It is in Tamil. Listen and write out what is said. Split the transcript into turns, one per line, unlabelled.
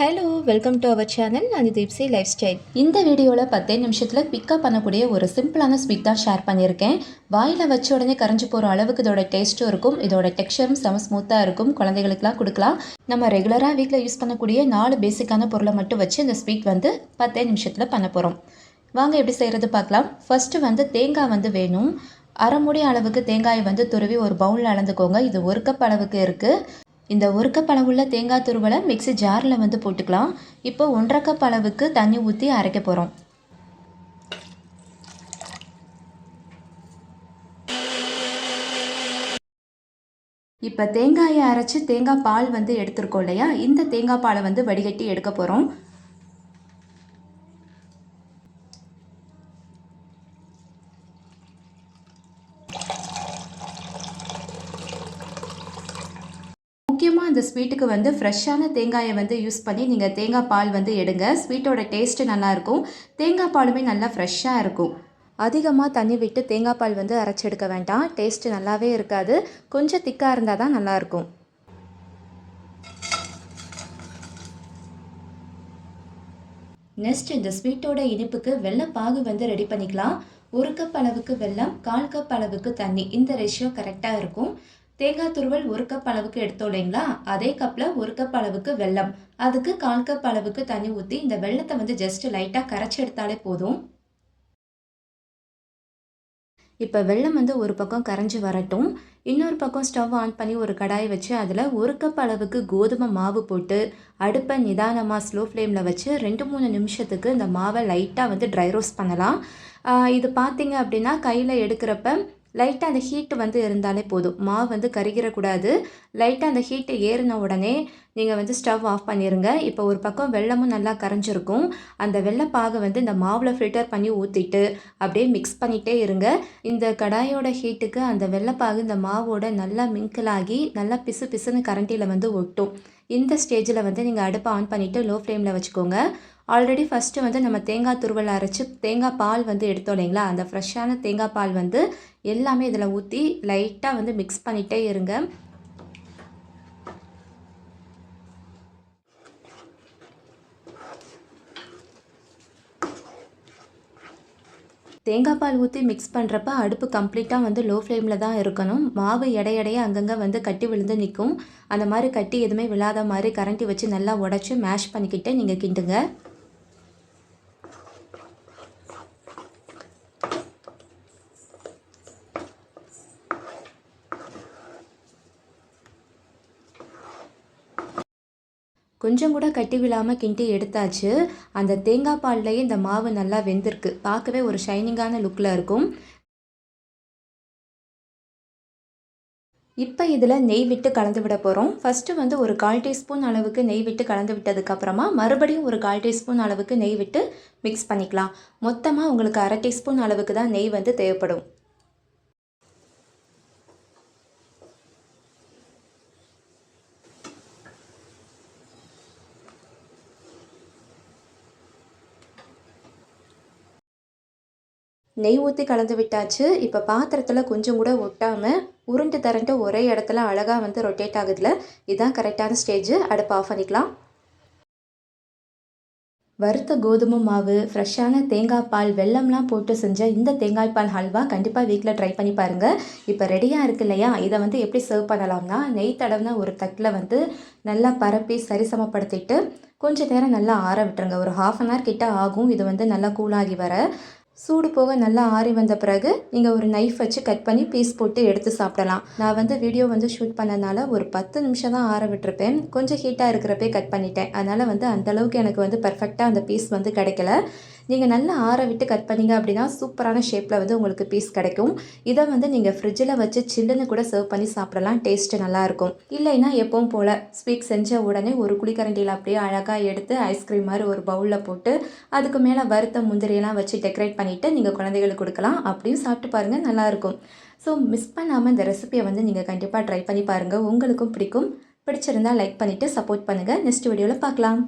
Hello welcome to our channel நான் தீப்சி லைஃப் ஸ்டைல் இந்த வீடியோவில் பத்தே நிமிஷத்தில் பிக்கப் பண்ணக்கூடிய ஒரு சிம்பிளான ஸ்வீட் தான் ஷேர் பண்ணியிருக்கேன். வாயில் வச்ச உடனே கரைஞ்சி போகிற அளவுக்கு இதோட டேஸ்ட்டும் இருக்கும் இதோட டெக்ஸ்டரும் செம ஸ்மூத்தாக இருக்கும் குழந்தைகளுக்குலாம் கொடுக்கலாம். நம்ம ரெகுலராக வீட்டில் யூஸ் பண்ணக்கூடிய நாலு பேசிக்கான பொருளை மட்டும் வச்சு இந்த ஸ்வீட் வந்து பத்தே நிமிஷத்தில் பண்ண போகிறோம் வாங்க எப்படி செய்கிறது பார்க்கலாம். ஃபஸ்ட்டு வந்து தேங்காய் வந்து வேணும். அரை மூடி அளவுக்கு தேங்காயை வந்து துருவி ஒரு பவுலில் அளந்துக்கோங்க. இது ஒரு கப் அளவுக்கு இருக்குது இந்த ஒரு கப் அளவுள்ள தேங்காய் துருவலை மிக்ஸி ஜாரில் வந்து போட்டுக்கலாம். இப்போ ஒன்றரை கப் அளவுக்கு தண்ணி ஊற்றி அரைக்க போகிறோம் இப்போ தேங்காயை அரைச்சி தேங்காய் பால் வந்து எடுத்திருக்கோம் இல்லையா? இந்த தேங்காய் பாலை வந்து வடிகட்டி எடுக்க போகிறோம் முக்கியமாக இந்த ஸ்வீட்டுக்கு வந்து ஃப்ரெஷ்ஷான தேங்காயை வந்து யூஸ் பண்ணி நீங்கள் தேங்காய் பால் வந்து எடுங்க. ஸ்வீட்டோட டேஸ்ட்டு நல்லாயிருக்கும் தேங்காய் பாலுமே நல்லா ஃப்ரெஷ்ஷாக இருக்கும். அதிகமாக தண்ணி விட்டு தேங்காய் பால் வந்து அரைச்சி எடுக்க வேண்டாம். டேஸ்ட்டு நல்லாவே இருக்காது. கொஞ்சம் திக்காக இருந்தால் தான் நல்லாயிருக்கும் நெக்ஸ்ட் இந்த ஸ்வீட்டோட இனிப்புக்கு வெள்ளப்பாகு வந்து ரெடி பண்ணிக்கலாம். ஒரு கப் அளவுக்கு வெல்லம் கால் கப் அளவுக்கு தண்ணி. இந்த ரேஷியோ கரெக்டாக இருக்கும். தேங்காய் துருவல் ஒரு கப் அளவுக்கு எடுத்தோம் இல்லைங்களா? அதே கப்பில் ஒரு கப் அளவுக்கு வெல்லம். அதுக்கு கால் கப் அளவுக்கு தண்ணி ஊற்றி இந்த வெள்ளத்தை வந்து ஜஸ்ட் லைட்டாக கரைச்சி எடுத்தாலே போதும். இப்போ வெள்ளம் வந்து ஒரு பக்கம் கரைஞ்சி வரட்டும். இன்னொரு பக்கம் ஸ்டவ் ஆன் பண்ணி ஒரு கடாய் வச்சு அதில் ஒரு கப் அளவுக்கு கோதுமை மாவு போட்டு அடுப்பை நிதானமாக ஸ்லோ ஃப்ளேமில் வச்சு ரெண்டு மூணு நிமிஷத்துக்கு இந்த மாவை லைட்டாக வந்து ட்ரை ரோஸ்ட் பண்ணலாம். இது பார்த்தீங்க அப்படின்னா கையில் எடுக்கிறப்ப லைட்டாக அந்த ஹீட்டு வந்து இருந்தாலே போதும். மாவு வந்து கருகிடக்கூடாது லைட்டாக அந்த ஹீட்டு ஏறின உடனே நீங்கள் வந்து ஸ்டவ் ஆஃப் பண்ணிடுங்க இப்போ ஒரு பக்கம் வெள்ளமும் நல்லா கரைஞ்சிருக்கும். அந்த வெள்ளைப்பாகை வந்து இந்த மாவில் ஃபில்டர் பண்ணி ஊற்றிட்டு அப்படியே மிக்ஸ் பண்ணிகிட்டே இருங்க. இந்த கடாயோட ஹீட்டுக்கு அந்த வெள்ளைப்பாகு இந்த மாவோட நல்லா மிங்கிளாகி நல்லா பிசு பிசுன்னு கரண்டியில் வந்து ஒட்டும். இந்த ஸ்டேஜில் வந்து நீங்கள் அடுப்பை ஆன் பண்ணிவிட்டு லோ ஃப்ளேமில் வச்சுக்கோங்க. ஆல்ரெடி ஃபஸ்ட்டு வந்து நம்ம தேங்காய் துருவல் அரைச்சி தேங்காய் பால் வந்து எடுத்தோம் இல்லைங்களா? அந்த ஃப்ரெஷ்ஷான தேங்காய் பால் வந்து எல்லாமே இதில் ஊற்றி லைட்டாக வந்து மிக்ஸ் பண்ணிகிட்டே இருங்க. தேங்காய் பால் ஊற்றி மிக்ஸ் பண்ணுறப்ப அடுப்பு கம்ப்ளீட்டாக வந்து லோ ஃப்ளேமில் தான் இருக்கணும். மாவு எடையடைய அங்கங்கே வந்து கட்டி விழுந்து நிற்கும் அந்த மாதிரி கட்டி எதுவுமே விழாத மாதிரி கரண்டி வச்சு நல்லா உடச்சி மேஷ் பண்ணிக்கிட்டே நீங்கள் கிண்டுங்க. கொஞ்சம் கூட கட்டி விழாமல் கிண்டி எடுத்தாச்சு. அந்த தேங்காய் பால்லையே இந்த மாவு நல்லா வெந்திருக்கு. பார்க்கவே ஒரு ஷைனிங்கான லுக்கில் இருக்கும். இப்போ இதில் நெய் விட்டு கலந்து விட போகிறோம் ஃபஸ்ட்டு வந்து ஒரு கால் டீஸ்பூன் அளவுக்கு நெய் விட்டு கலந்து விட்டதுக்கப்புறமா மறுபடியும் ஒரு கால் டீஸ்பூன் அளவுக்கு நெய் விட்டு மிக்ஸ் பண்ணிக்கலாம். மொத்தமாக உங்களுக்கு அரை டீஸ்பூன் அளவுக்கு தான் நெய் வந்து தேவைப்படும். நெய் ஊற்றி கலந்து விட்டாச்சு. இப்போ பாத்திரத்தில் கொஞ்சம் கூட ஒட்டாமல் உருண்டு தரண்டு ஒரே இடத்துல அழகாக வந்து ரொட்டேட் ஆகுதுல. இதுதான் கரெக்டான ஸ்டேஜ் அடுப்பு ஆஃப் பண்ணிக்கலாம். வறுத்த கோதுமை மாவு ஃப்ரெஷ்ஷான தேங்காய் பால் வெள்ளம்லாம் போட்டு செஞ்ச இந்த தேங்காய் பால் ஹல்வா கண்டிப்பாக வீட்டில் ட்ரை பண்ணி பாருங்கள் இப்போ ரெடியாக இருக்கு இல்லையா? இதை வந்து எப்படி சர்வ் பண்ணலாம்னா நெய் தடவின ஒரு தட்டில் வந்து நல்லா பரப்பி சரிசமப்படுத்திட்டு கொஞ்சம் நேரம் நல்லா ஆற விட்டுருங்க. ஒரு ஹாஃப் அன் ஹவர் கிட்டே ஆகும். இது வந்து நல்லா கூலாகி வர. சூடு போக நல்லா ஆறி வந்த பிறகு நீங்கள் ஒரு நைஃப் வச்சு கட் பண்ணி பீஸ் போட்டு எடுத்து சாப்பிடலாம். நான் வந்து வீடியோ வந்து ஷூட் பண்ணனால ஒரு பத்து நிமிஷம் தான் ஆற விட்டுருப்பேன். கொஞ்சம் ஹீட்டாக இருக்கிறப்பே கட் பண்ணிட்டேன். அதனால் வந்து அந்தளவுக்கு எனக்கு வந்து பர்ஃபெக்டாக அந்த பீஸ் வந்து கிடைக்கல. நீங்கள் நல்லா ஆற விட்டு கட் பண்ணிங்க அப்படின்னா சூப்பரான ஷேப்பில் வந்து உங்களுக்கு பீஸ் கிடைக்கும். இதை வந்து நீங்கள் ஃப்ரிட்ஜில் வச்சு சில்லுன்னு கூட சர்வ் பண்ணி சாப்பிடலாம். டேஸ்ட்டு நல்லாயிருக்கும். இல்லைன்னா எப்பவும் போல் ஸ்வீட் செஞ்ச உடனே ஒரு குழிக்கரண்டியில் அப்படியே அழகாக எடுத்து ஐஸ்கிரீம் மாதிரி ஒரு பவுலில் போட்டு அதுக்கு மேலே வறுத்த முந்திரியெல்லாம் வச்சு டெக்கரேட் பண்ணிவிட்டு நீங்கள் குழந்தைகளுக்கு கொடுக்கலாம். அப்படியும் சாப்பிட்டு பாருங்கள் நல்லாயிருக்கும். ஸோ மிஸ் பண்ணாமல் இந்த ரெசிபியை வந்து நீங்கள் கண்டிப்பாக ட்ரை பண்ணி பாருங்கள் உங்களுக்கும் பிடிக்கும். பிடிச்சிருந்தால் லைக் பண்ணிவிட்டு சப்போர்ட் பண்ணுங்கள் நெக்ஸ்ட் வீடியோவில் பார்க்கலாம்.